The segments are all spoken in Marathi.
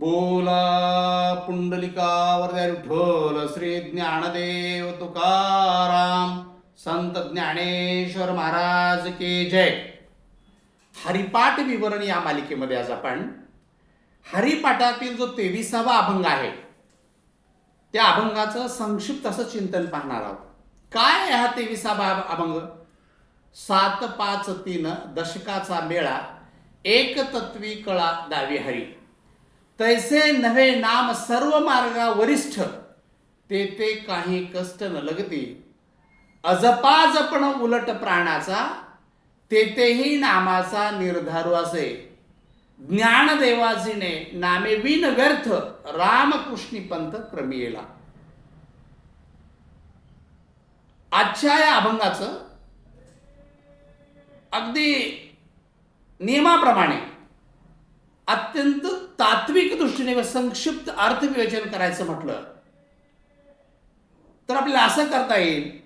बोला पुंडलिकावर विठ्ठल श्री ज्ञानदेव तुकाराम. संत ज्ञानेश्वर महाराज के जय. हरिपाठ विवरण या मालिकेमध्ये आज आपण हरिपाठातील जो तेविसावा अभंग आहे त्या अभंगाचं संक्षिप्त असं चिंतन पाहणार आहोत. काय हा तेविसावा अभंग? सात पाच तीन दशकाचा मेळा एक तत्वी कळा दावी हरी. तैसे नव्हे नाम सर्व मार्गा वरिष्ठ ते ते काही कष्ट न लगते. अजपा जपण उलट प्राणाचा तेथेही नामाचा निर्धारू असे. ज्ञानदेवाजीने नामे विन व्यर्थ रामकृष्णी पंथ क्रमी येला आजच्या या अभंगाचं अगदी नियमाप्रमाणे अत्यंत तात्विक दृष्टीने व संक्षिप्त अर्थविवेचन करायचं म्हटलं तर आपल्याला असं करता येईल.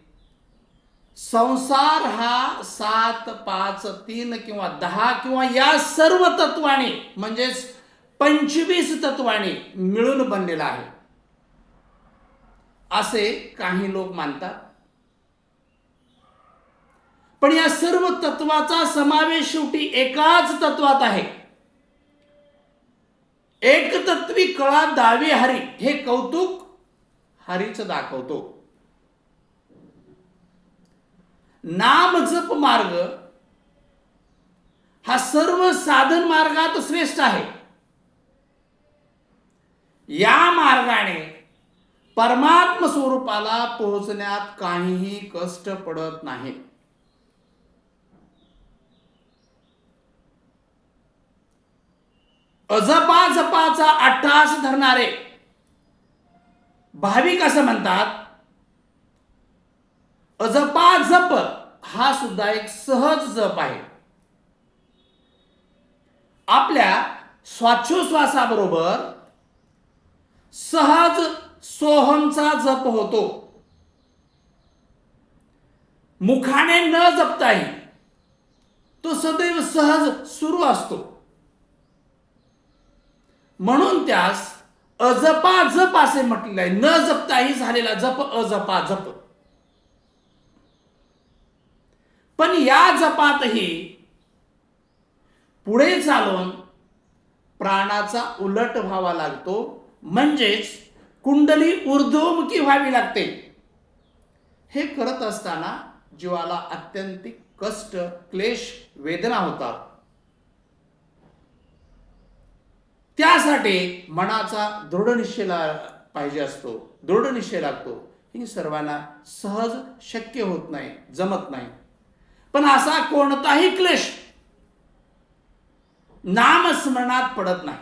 संसार हा सात पाच तीन किंवा दहा किंवा या सर्व तत्वाने म्हणजेच पंचवीस तत्वाने मिळून बनलेला आहे. असे काही लोक मानतात. पण या सर्व तत्वाचा समावेश शेवटी एकाच तत्वात आहे. एकतत्वी कळा दावी हरी. हे कौतुक हरीच दाखवतो. नाम जप मार्ग हा सर्व साधन मार्गात श्रेष्ठ आहे. या मार्गाने परमात्म स्वरूपाला पोहोचण्यात काहीही कष्ट पडत नाही अजपा जपाचा अट्टास धरणारे. भाविक असं म्हणतात अजपा जप हा सुद्धा एक सहज जप आहे. आपल्या श्वासोश्वासाबरोबर सहज सोहमचा जप होतो. मुखाने न जपताही तो सदैव सहज सुरू असतो. म्हणून त्यास अजपा जप असे म्हटलेले आहे न जपताही झालेला जप अजपा जप पण या जपातही पुढे चालून प्राणाचा उलट व्हावा लागतो. म्हणजेच कुंडली ऊर्ध्वमुखी व्हावी लागते. हे करत असताना जीवाला अत्यंतिक कष्ट क्लेश वेदना होतात. त्यासाठी मनाचा दृढ निश्चय पाहिजे असतो. दृढ निश्चय लागतो. ही सर्वांना सहज शक्य होत नाही जमत नाही. पण असा कोणताही क्लेश नामस्मरणात पडत नाही.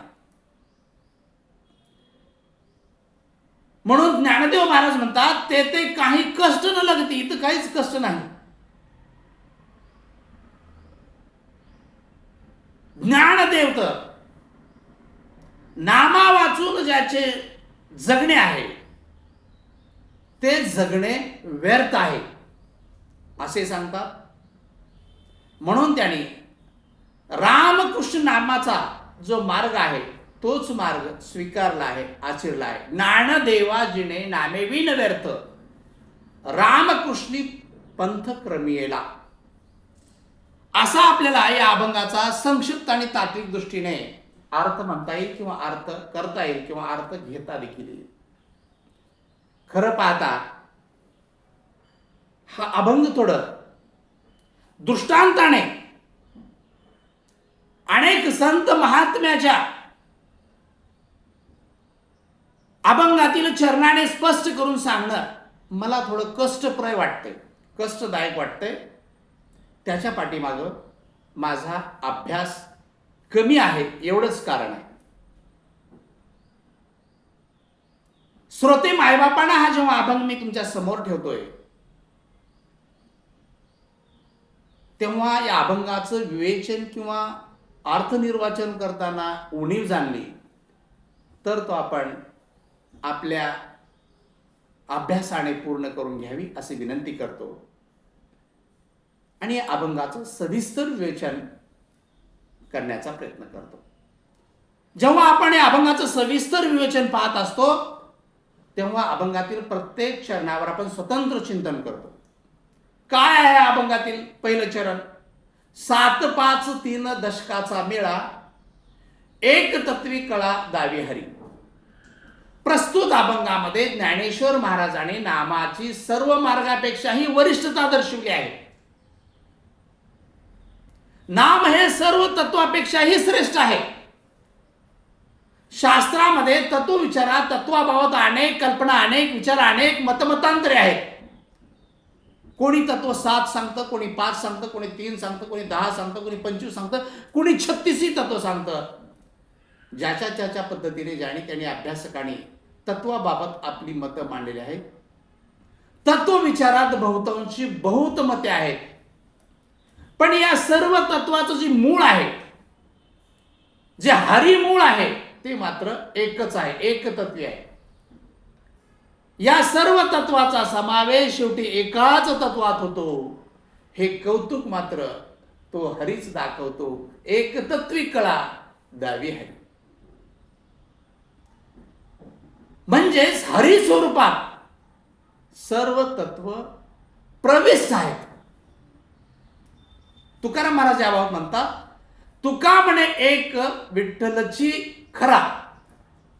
म्हणून ज्ञानदेव महाराज म्हणतात ते ते काही कष्ट न लागते इथं काहीच कष्ट नाही. ज्ञानदेव तर ज्याचे जगणे आहे ते जगणे व्यर्थ आहे. असे सांगतात. म्हणून त्यांनी रामकृष्ण नामाचा जो मार्ग आहे तोच मार्ग स्वीकारला आहे आचिरला आहे. नाणदेवाजीने नामे विन व्यर्थ. रामकृष्णी पंथ क्रमियेला असा आपल्याला या अभंगाचा संक्षिप्त आणि तात्विक दृष्टीने अर्थ म्हणता येईल किंवा अर्थ करता येईल किंवा अर्थ घेता देखील येईल. खरं पाहता हा अभंग थोडं दृष्टांताने अनेक संत महात्म्याच्या अभंगातील चरणाने स्पष्ट करून सांगणं मला थोडं कष्टप्रय वाटते कष्टदायक वाटतंय त्याच्या पाठीमागं माझा अभ्यास कमी आहे एवढंच कारण आहे. श्रोते मायबापांना हा जेव्हा अभंग मी तुमच्यासमोर ठेवतोय तेव्हा या अभंगाचं विवेचन किंवा अर्थनिर्वाचन करताना उणीव जाणली तर तो आपण आपल्या अभ्यासाने पूर्ण करून घ्यावी अशी विनंती करतो. आणि या अभंगाचं सविस्तर विवेचन करण्याचा प्रयत्न करतो. जेव्हा आपण या अभंगाचं सविस्तर विवेचन पाहत असतो तेव्हा अभंगातील प्रत्येक चरणावर आपण स्वतंत्र चिंतन करतो. काय आहे अभंगातील पहिलं चरण? सात पाच तीन दशकाचा मेळा एक तत्वी कळा दावी हरी. प्रस्तुत अभंगामध्ये ज्ञानेश्वर महाराजांनी नामाची सर्व मार्गापेक्षाही वरिष्ठता दर्शवली आहे. नाम हे सर्व तत्वापेक्षाही श्रेष्ठ आहे. शास्त्रामध्ये तत्व विचारा तत्वाबाबत अनेक कल्पना अनेक विचार अनेक मतमतांतरे आहेत. कोणी तत्व सात सांगतं कोणी पाच सांगतं कोणी तीन सांगतं कोणी दहा सांगतं कोणी पंचवीस सांगतं कोणी छत्तीसही तत्व सांगतं. ज्याच्या ज्याच्या पद्धतीने ज्याने त्याने अभ्यासकाने तत्वाबाबत आपली मतं मांडलेली आहेत. तत्व विचारात बहुतांशी बहुत मते आहेत. पण या सर्व तत्वाचं जे मूळ आहे जे हरिमूळ आहे ते मात्र एकच आहे एकतत्वी आहे. या सर्व तत्वाचा समावेश शेवटी एकाच तत्वात होतो. हे कौतुक मात्र तो हरीच दाखवतो. एकतत्वी कळा दावी हरी. म्हणजेच हरी स्वरूपात सर्व तत्व प्रवेश आहेत. तुकाराम महाराज याबाबत म्हणतात तुका म्हणे एक विठ्ठलची खरा.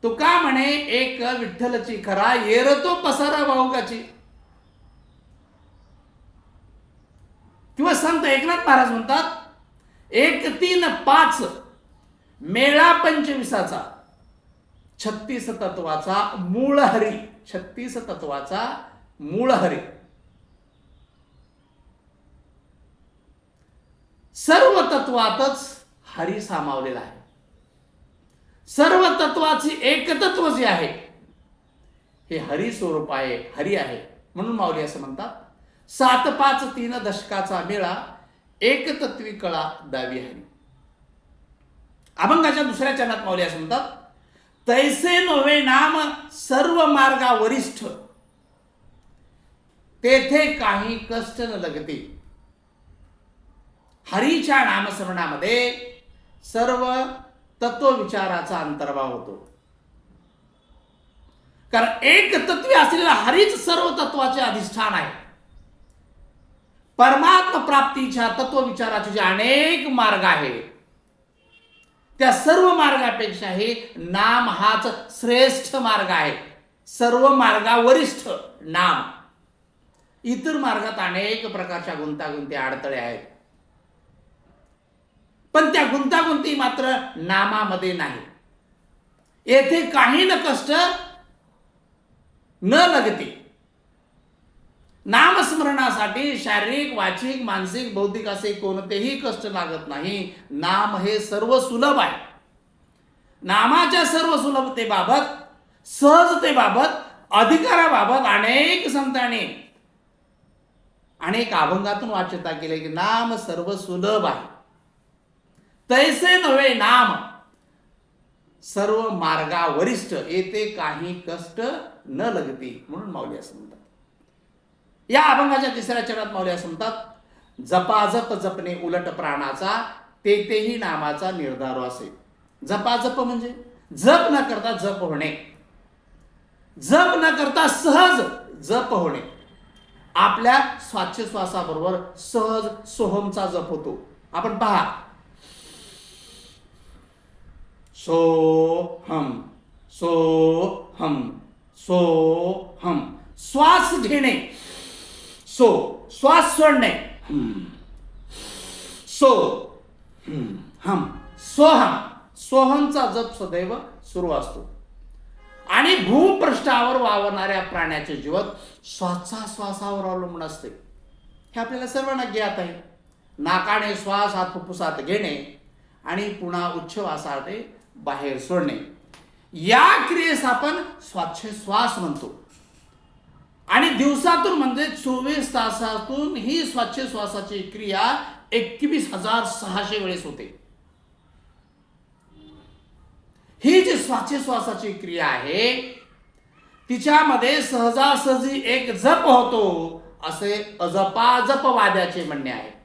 तुका म्हणे एक विठ्ठलची खरा येरतो पसारा भाऊकाची किंवा संत एकनाथ महाराज म्हणतात एक तीन पाच मेळा पंचवीसाचा. छत्तीस तत्वाचा मूळ हरी छत्तीस तत्वाचा मूळ हरी. सर्व तत्वातच हरी सामावलेला आहे. सर्व तत्वाची एकतत्व जे आहे हे हरी स्वरूप आहे हरी आहे म्हणून माऊली असं म्हणतात. सात पाच तीन दशकाचा मेळा एकतत्वी कळा दावी हरी. अभंगाच्या दुसऱ्या चरणात माऊली असं म्हणतात तैसे नव्हे नाम सर्व मार्गा वरिष्ठ तेथे काही कष्ट न लगते. हरीच्या नामस्मरणामध्ये सर्व तत्वविचाराचा अंतर्भाव होतो. कारण एक तत्वी असलेला हरीच सर्व तत्वाचे अधिष्ठान आहे. परमात्म प्राप्तीच्या तत्वविचाराचे जे अनेक मार्ग आहेत त्या सर्व मार्गापेक्षा हे नाम हाच श्रेष्ठ मार्ग आहे. सर्व मार्गा वरिष्ठ नाम. इतर मार्गात अनेक प्रकारच्या गुंतागुंती अडथळे आहेत. पण त्या गुंतागुंती मात्र नामामध्ये नाही. येथे काही न कष्ट न लगते. नामस्मरणासाठी शारीरिक वाचिक मानसिक बौद्धिक असे कोणतेही कष्ट लागत नाही. नाम हे सर्व सुलभ आहे. नामाच्या सर्व सुलभतेबाबत सहजतेबाबत अधिकाराबाबत अनेक संतांनी अनेक अभंगातून वाच्यता केली की नाम सर्व सुलभ आहे. तैसे नव्हे नाम. सर्व मार्गा वरिष्ठ येथे काही कष्ट न लगती म्हणून माऊली असं म्हणतात. या अभंगाच्या तिसऱ्या चरणात माऊली असं म्हणतात जपाजप जपणे उलट प्राणाचा तेथेही नामाचा निर्धार असे. जपाजप म्हणजे जप न करता जप होणे. जप न करता सहज जप होणे. आपल्या श्वासोच्छ्वासाबरोबर सहज सोहमचा जप होतो. आपण पहा सो हम सो हम सो हम श्वास घेणे सो श्वास सोडणे हम्म. सो हम्म. हम सोहम सोहमचा जप सदैव सुरू असतो आणि भूपृष्ठावर वावरणाऱ्या प्राण्याचे जीवन श्वासाश्वासावर अवलंबून असते हे आपल्याला सर्वांना ज्ञात आहे नाकाने श्वास हात फुफ्फुसात घेणे आणि पुन्हा उच्छवासाने बाहेर सोडणे. या क्रियेस आपण श्वास म्हणतो. आणि दिवसातून म्हणजे चोवीस तासातून ही श्वासोच्छवासाची क्रिया एकवीस हजार सहाशे वेळेस होते. ही जी श्वासोच्छवासाची क्रिया आहे तिच्यामध्ये सहजासहजी एक जप होतो असे अजपाजपवाद्याचे म्हणणे आहे.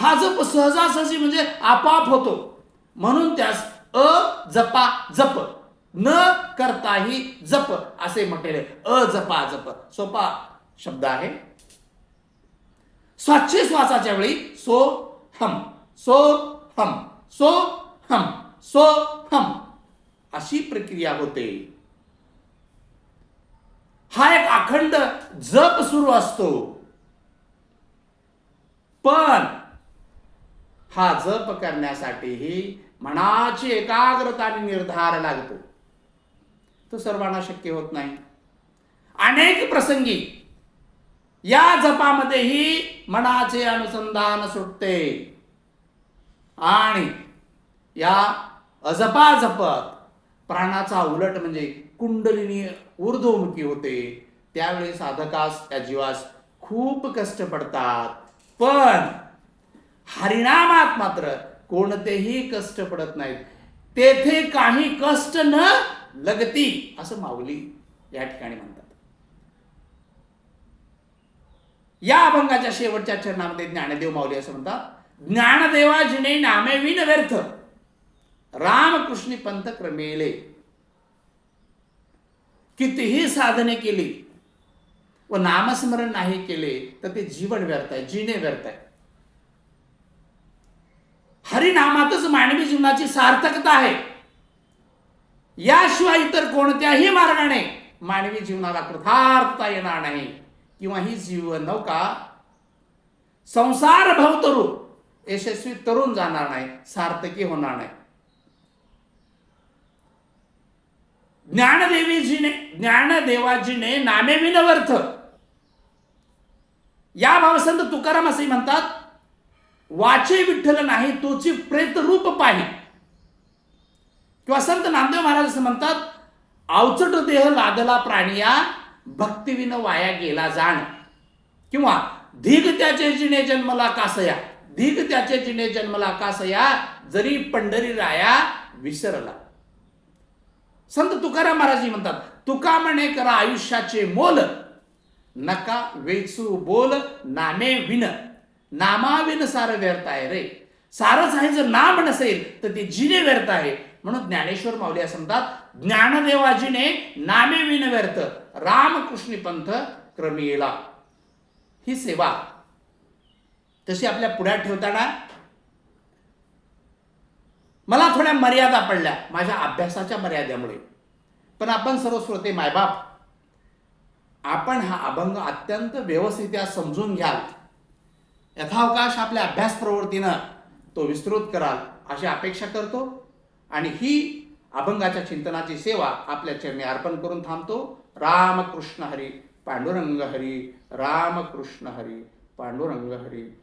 हा जप सहजासहजी म्हणजे आपाप होतो. म्हणून त्यास अ जपा जप. न करताही जप असे म्हटलेले. अ जपा जप. सोपा शब्द आहे. स्वाच्छे वेळी सो हम सो हम सो हम सो हम अशी प्रक्रिया होते. हा एक अखंड जप सुरू असतो. पण हा जप करण्यासाठीही मनाची एकाग्रता आणि निर्धार लागतो. तो सर्वांना शक्य होत नाही. अनेक प्रसंगी या जपामध्येही मनाचे अनुसंधान सुटते. आणि या अजपा जपत प्राणाचा उलट म्हणजे कुंडलिनी ऊर्ध्वमुखी होते. त्यावेळी साधकास त्या जीवास खूप कष्ट पडतात. पण हरिनामात मात्र कोणतेही कष्ट पडत नाहीत. तेथे काही कष्ट न लगती असं माऊली या ठिकाणी म्हणतात. या अभंगाच्या शेवटच्या चरणामध्ये ज्ञानदेव माऊली असं म्हणतात ज्ञानदेवाजीने नामे विन व्यर्थ रामकृष्णी पंत क्रमेले. कितीही साधने केली व नामस्मरण नाही केले तर ते जीवन व्यर्थ आहे जिने व्यर्थ आहे. हरिनामातच मानवी जीवनाची सार्थकता आहे. याशिवाय इतर कोणत्याही मार्गाने मानवी जीवनाला कृतार्थता येणार नाही. किंवा ही जीवन नौका संसार तरुण यशस्वी तरुण जाणार नाही सार्थकी होणार नाही. ज्ञानदेवीजीने ज्ञानदेवाजीने नामे विनवर्थ. या भावसंत तुकाराम असे म्हणतात वाचे विठ्ठल नाही तोची प्रेतरूप पाही. किंवा संत नामदेव महाराज असं म्हणतात अवचट देह लादला प्राणिया भक्तिविन वाया गेला जाण. किंवा धीग त्याचे जिने जन्मला कासया धीग त्याचे जिने जन्मला कासया जरी पंढरी राया विसरला. संत तुकाराम महाराज म्हणतात तुका म्हणे करा आयुष्याचे मोल नका वेचू बोल नामे विन नामाविन सारं व्यर्थ आहे रे. सारंच आहे जर नाम नसेल तर ते जिने व्यर्थ आहे. म्हणून ज्ञानेश्वर माऊली असं म्हणतात ज्ञानदेवाजीने नामे विन व्यर्थ रामकृष्णी पंथ क्रमिला. ही सेवा. तशी आपल्या पुढ्यात ठेवताना मला थोड्या मर्यादा पडल्या माझ्या अभ्यासाच्या मर्यादेमुळे. पण आपण सर्व श्रोते मायबाप आपण हा अभंग अत्यंत व्यवस्थित समजून घ्याल. यथावकाश आपल्या अभ्यास प्रवृत्तीनं तो विस्तृत कराल अशी अपेक्षा करतो आणि ही अभंगाच्या चिंतनाची सेवा आपल्या चरणी अर्पण करून थांबतो. रामकृष्ण हरी पांडुरंग हरी रामकृष्ण हरी पांडुरंग हरी.